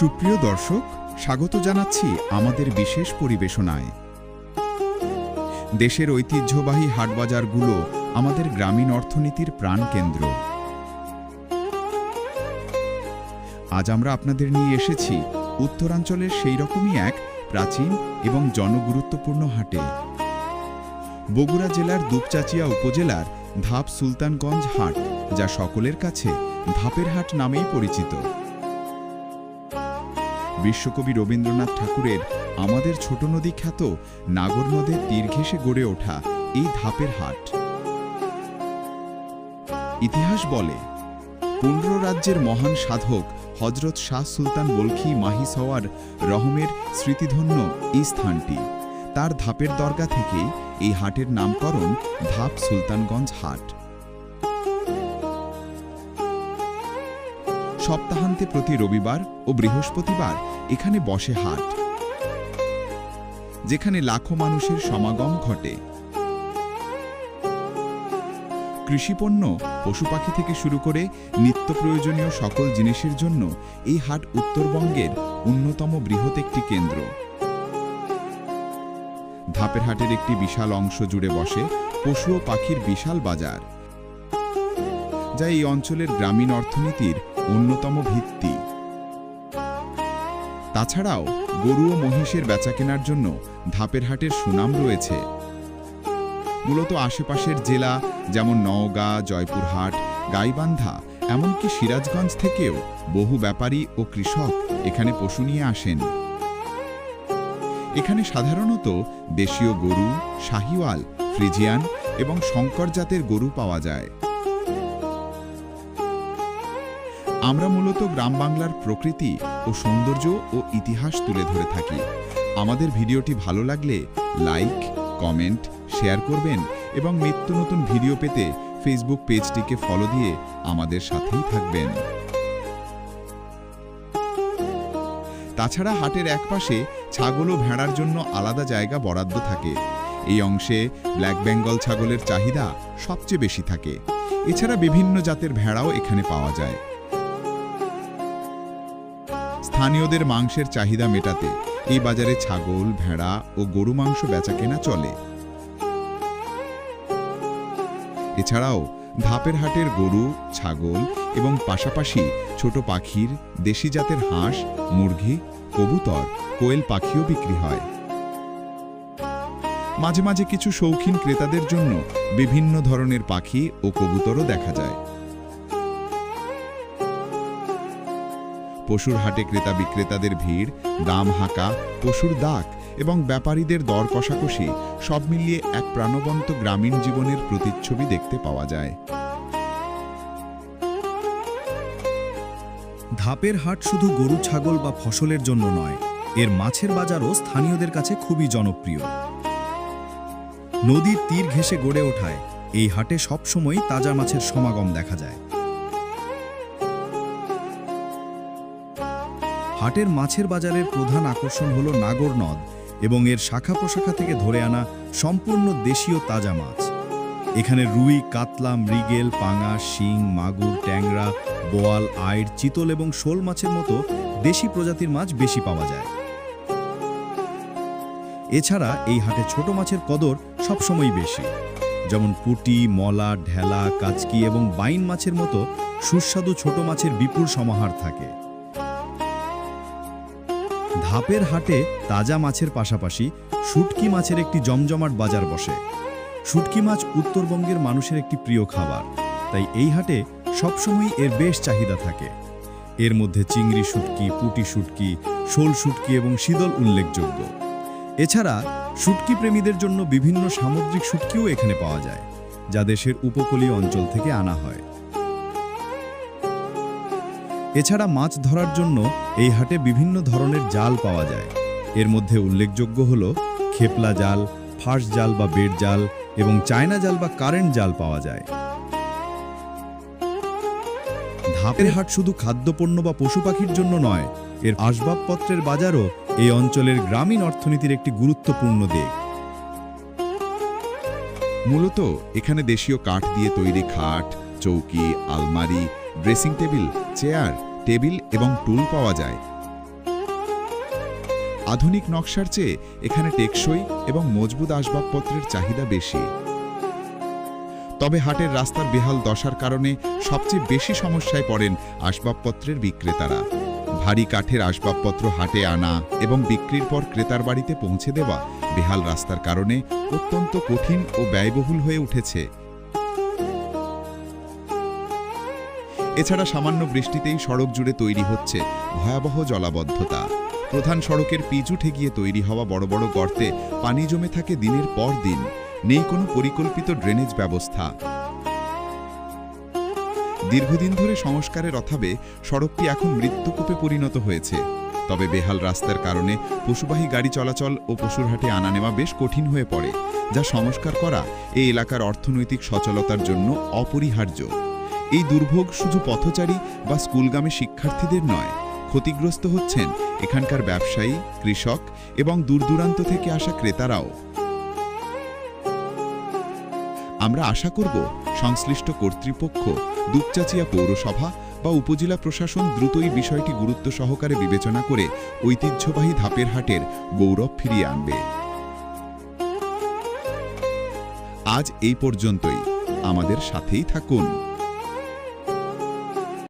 সুপ্রিয় দর্শক, স্বাগত জানাচ্ছি আমাদের বিশেষ পরিবেশনায়। দেশের ঐতিহ্যবাহী হাটবাজারগুলো আমাদের গ্রামীণ অর্থনীতির প্রাণকেন্দ্র আজ আমরা আপনাদের নিয়ে এসেছি উত্তরাঞ্চলের সেই রকমই এক প্রাচীন এবং জনগুরুত্বপূর্ণ হাটে। বগুড়া জেলার দুপচাচিয়া উপজেলার ধাপ সুলতানগঞ্জ হাট, যা সকলের কাছে ধাপের হাট নামেই পরিচিত। বিশ্বকবি রবীন্দ্রনাথ ঠাকুরের আমাদের ছোট নদী খ্যাত নাগর নদের তীর ঘেঁষে গড়ে ওঠা এই ধাপের হাট। ইতিহাস বলে, পনেরো রাজ্যের মহান সাধক হজরত শাহ সুলতান বলখি মাহি সওয়ার রহমের স্মৃতিধন্য এই স্থানটি। তার ধাপের দরগা থেকেই এই হাটের নামকরণ ধাপ সুলতানগঞ্জ হাট। সপ্তাহান্তে প্রতি রবিবার ও বৃহস্পতিবার এখানে বসে হাট, যেখানে লাখো মানুষের সমাগম ঘটে। কৃষিপণ্য, পশু পাখি থেকে শুরু করে নিত্য প্রয়োজনীয় সকল জিনিসের জন্য এই হাট উত্তরবঙ্গের অন্যতম বৃহৎ একটি কেন্দ্র। ধাপের হাটের একটি বিশাল অংশ জুড়ে বসে পশু ও পাখির বিশাল বাজার, যা এই অঞ্চলের গ্রামীণ অর্থনীতির অন্যতম ভিত্তি। তাছাড়াও গরু ও মহিষের বেচাকেনার জন্য ধাপের হাটের সুনাম রয়েছে। মূলত আশেপাশের জেলা যেমন নওগাঁ, জয়পুরহাট, গাইবান্ধা, এমনকি সিরাজগঞ্জ থেকেও বহু ব্যাপারী ও কৃষক এখানে পশু নিয়ে আসেন। এখানে সাধারণত দেশীয় গরু, শাহিওয়াল, ফ্রিজিয়ান এবং শঙ্কর জাতের গরু পাওয়া যায়। আমরা মূলত গ্রাম বাংলার প্রকৃতি ও সৌন্দর্য ও ইতিহাস তুলে ধরে থাকি। আমাদের ভিডিওটি ভালো লাগলে লাইক, কমেন্ট, শেয়ার করবেন এবং নিত্য নতুন ভিডিও পেতে ফেসবুক পেজটিকে ফলো দিয়ে আমাদের সাথেই থাকবেন। তাছাড়া হাটের একপাশে ছাগল ও ভেড়ার জন্য আলাদা জায়গা বরাদ্দ থাকে। এই অংশে ব্ল্যাক বেঙ্গল ছাগলের চাহিদা সবচেয়ে বেশি থাকে। এছাড়া বিভিন্ন জাতের ভেড়াও এখানে পাওয়া যায়। স্থানীয়দের মাংসের চাহিদা মেটাতে এই বাজারে ছাগল, ভেড়া ও গরু মাংস বেচাকেনা চলে। এছাড়াও ধাপের হাটের গরু, ছাগল এবং পাশাপাশি ছোট পাখির, দেশি জাতের হাঁস, মুরগি, কবুতর, কোয়েল পাখিও বিক্রি হয়। মাঝে মাঝে কিছু শৌখিন ক্রেতাদের জন্য বিভিন্ন ধরনের পাখি ও কবুতরও দেখা যায়। পশুর হাটে ক্রেতা বিক্রেতাদের ভিড়, দাম হাঁকা, পশুর দাগ এবং ব্যাপারীদের দর কষাকষি সব মিলিয়ে এক প্রাণবন্ত গ্রামীণ জীবনের প্রতিচ্ছবি দেখতে পাওয়া যায়। ধাপের হাট শুধু গরু, ছাগল বা ফসলের জন্য নয়, এর মাছের বাজারও স্থানীয়দের কাছে খুবই জনপ্রিয়। নদীর তীর ঘেঁষে গড়ে ওঠায় এই হাটে সবসময় তাজা মাছের সমাগম দেখা যায়। হাটের মাছের বাজারের প্রধান আকর্ষণ হল নাগর নদ এবং এর শাখা প্রশাখা থেকে ধরে আনা সম্পূর্ণ দেশীয় তাজা মাছ। এখানে রুই, কাতলা, মৃগেল পাঙা শিং, মাগুর, ট্যাংরা, বোয়াল, আইড়, চিতল এবং শোল মাছের মতো দেশি প্রজাতির মাছ বেশি পাওয়া যায়। এছাড়া এই হাটে ছোট মাছের কদর সবসময় বেশি। যেমন পুঁটি, মলা, ঢেলা, কাচকি এবং বাইন মাছের মতো সুস্বাদু ছোট মাছের বিপুল সমাহার থাকে। ধাপের হাটে তাজা মাছের পাশাপাশি শুটকি মাছের একটি জমজমাট বাজার বসে। শুটকি মাছ উত্তরবঙ্গের মানুষের একটি প্রিয় খাবার। তাই এই হাটে সবসময় এর বেশ চাহিদা থাকে। এর মধ্যে চিংড়ি শুটকি, পুটি শুটকি, শোল শুটকি এবং শীতল উল্লেখযোগ্য। এছাড়া শুটকি প্রেমীদের জন্য বিভিন্ন সামুদ্রিক শুটকিও এখানে পাওয়া যায়, যা দেশের উপকূলীয় অঞ্চল থেকে আনা হয়। এছাড়া মাছ ধরার জন্য এই হাটে বিভিন্ন ধরনের জাল পাওয়া যায়। এর মধ্যে উল্লেখযোগ্য হল খেপলা জাল, ফাঁস জাল বা বেড জাল এবং চায়না জাল বা কারেন্ট জাল পাওয়া যায়। ধাপের হাট শুধু খাদ্যপণ্য বা পশু পাখির জন্য নয়, এর আসবাবপত্রের বাজারও এই অঞ্চলের গ্রামীণ অর্থনীতির একটি গুরুত্বপূর্ণ দিক। মূলত এখানে দেশীয় কাঠ দিয়ে তৈরি খাট, চৌকি, আলমারি ড্রেসিং টেবিল, চেয়ার, টেবিল এবং টুল পাওয়া যায়। আধুনিক নকশার চেয়ে এখানে টেকসই এবং মজবুত আসবাবপত্রের চাহিদা বেশি। তবে হাটের রাস্তার বেহাল দশার কারণে সবচেয়ে বেশি সমস্যায় পড়েন আসবাবপত্রের বিক্রেতারা। ভারী কাঠের আসবাবপত্র হাটে আনা এবং বিক্রির পর ক্রেতার বাড়িতে পৌঁছে দেওয়া বেহাল রাস্তার কারণে অত্যন্ত কঠিন ও ব্যয়বহুল হয়ে উঠেছে। এছাড়া সামান্য বৃষ্টিতেই সড়ক জুড়ে তৈরি হচ্ছে ভয়াবহ জলাবদ্ধতা। প্রধান সড়কের পিচ উঠে গিয়ে তৈরি হওয়া বড় বড় গর্তে পানি জমে থাকে দিনের পর দিন। নেই কোনো পরিকল্পিত ড্রেনেজ ব্যবস্থা। দীর্ঘদিন ধরে সংস্কারের অভাবে সড়কটি এখন মৃত্যুকূপে পরিণত হয়েছে। তবে বেহাল রাস্তার কারণে পশুবাহী গাড়ি চলাচল ও পশুর হাটে আনা নেওয়া বেশ কঠিন হয়ে পড়ে, যা সংস্কার করা এই এলাকার অর্থনৈতিক সচলতার জন্য অপরিহার্য। এই দুর্ভোগ শুধু পথচারী বা স্কুলগামী শিক্ষার্থীদের নয়, ক্ষতিগ্রস্ত হচ্ছেন এখানকার ব্যবসায়ী, কৃষক এবং দূরদূরান্ত থেকে আসা ক্রেতারাও। আমরা আশা করব সংশ্লিষ্ট কর্তৃপক্ষ, দুপচাচিয়া পৌরসভা বা উপজেলা প্রশাসন দ্রুতই বিষয়টি গুরুত্ব সহকারে বিবেচনা করে ঐতিহ্যবাহী ধাপের হাটের গৌরব ফিরিয়ে আনবে। আজ এই পর্যন্তই। আমাদের সাথেই থাকুন।